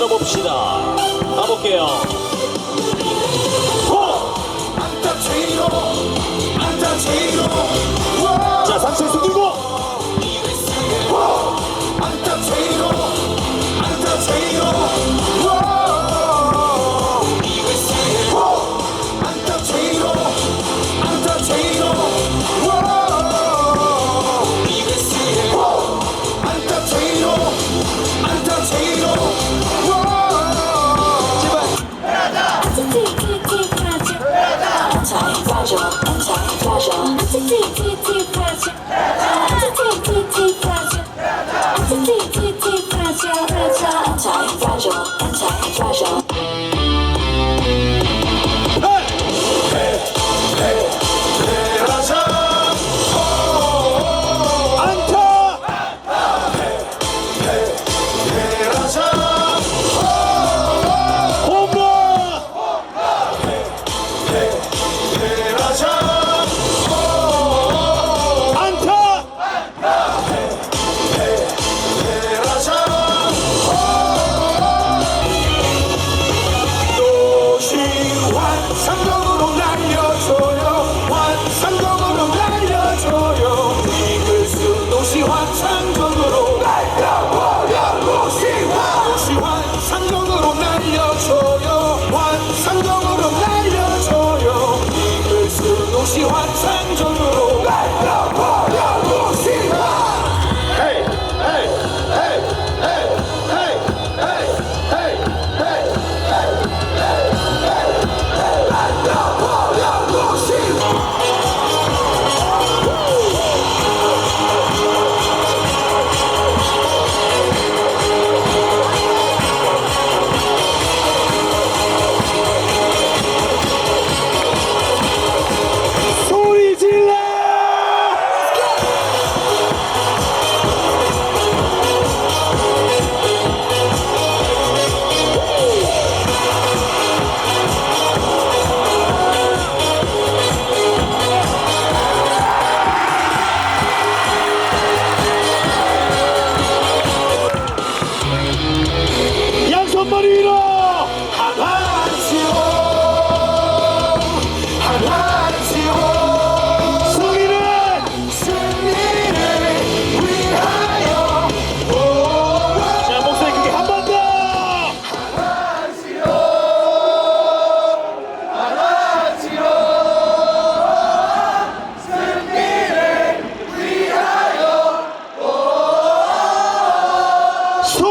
들어봅시다. 가볼게요. 호! 자, anti-fragile, anti-fragile, anti-fragile, 이글스 도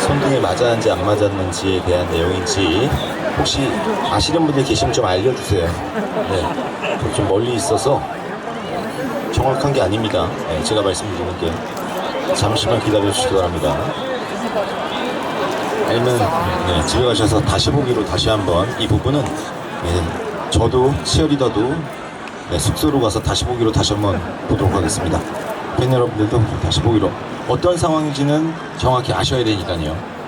손등에 맞았는지 안 맞았는지에 대한 내용인지 혹시 아시는 분들 계시면 좀 알려주세요. 네, 저좀 멀리 있어서 정확한 게 아닙니다. 네, 제가 말씀드리는 게 잠시만 기다려 주시기 바랍니다. 아니면 네, 집에 가셔서 다시 보기로 다시 한번 이 부분은 네, 저도 치어리더도 네, 숙소로 가서 다시 보기로 다시 한번 보도록 하겠습니다. 팬 여러분들도 다시 보기로 어떤 상황인지는 정확히 아셔야 되니까요.